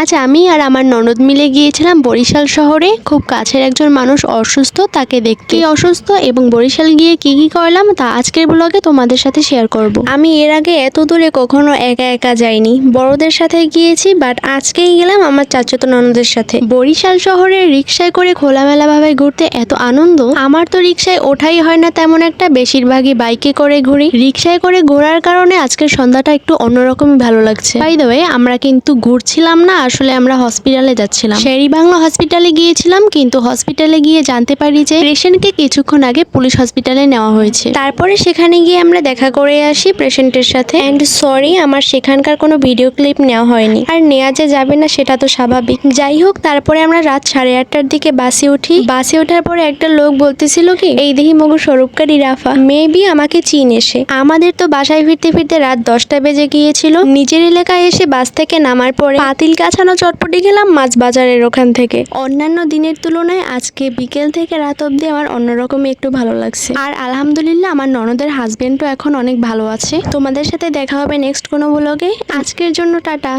আজ আমি আর আমার ননদ মিলে গিয়েছিলাম বরিশাল শহরে। খুব কাছের একজন মানুষ অসুস্থ, তাকে দেখতে। অসুস্থ এবং বরিশাল গিয়ে কি কি করলাম তা আজকের ব্লগে তোমাদের সাথে শেয়ার করব। আমি এর আগে এত দূরে কখনো একা একা যাইনি। বড়দের সাথে গিয়েছি বাট আজকেই গেলাম আমার চাচাতো ননদের সাথে। বরিশাল শহরে রিক্সায় করে খোলামেলা ভাবে ঘুরতে এত আনন্দ? আমার তো রিক্সায় ওঠাই হয় না তেমন একটা। বেশিরভাগই বাইকে করে ঘুরি। রিক্সায় করে ঘোরার কারণে আজকের সন্ধ্যাটা একটু অন্যরকমই ভালো লাগছে। বাই দ্য আমরা কিন্তু ঘুরছিলাম না, আসলে আমরা হসপিটালে যাচ্ছিলাম। শেরি বাংলা হসপিটালে গিয়েছিলাম, কিন্তু হসপিটালে গিয়ে জানতে পারি যে পেশেন্টকে কিছুক্ষণ আগে পুলিশ হসপিটালে নেওয়া হয়েছে। তারপরে সেখানে গিয়ে আমরা দেখা করে আসি পেশেন্টের সাথে। অ্যান্ড সরি আমার সেখানকার কোনো ভিডিও ক্লিপ নেওয়া হয়নি। আর নেওয়া যে যাবে না, সেটা তো স্বাভাবিক। যাই হোক, তারপরে আমরা রাত সাড়ে আটটার দিকে বাসে উঠি। বাসে ওঠার পরে একটা লোক বলতেছিল কি, এই দেখি মগু স্বরূপকারী রাফা। মেবি আমাকে চিন এসে আমাদের তো বাসায় ফিরতে ফিরতে রাত দশটা বেজে গিয়েছিল। নিজের এলাকায় এসে বাস থেকে নামার পরে পাতিল কাছানো চটপটি খেলাম মাছ বাজারের ওখান থেকে। অন্যান্য দিনের তুলনায় আজকে বিকেল থেকে রাত অবধি আমার অন্যরকমই একটু ভালো লাগছে। আর আলহামদুলিল্লাহ আমার ননদের হাজবেন্ডও এখন অনেক ভালো আছে। তোমাদের সাথে দেখা হবে নেক্সট কোনো ব্লগে আজকের জন্য টাটা।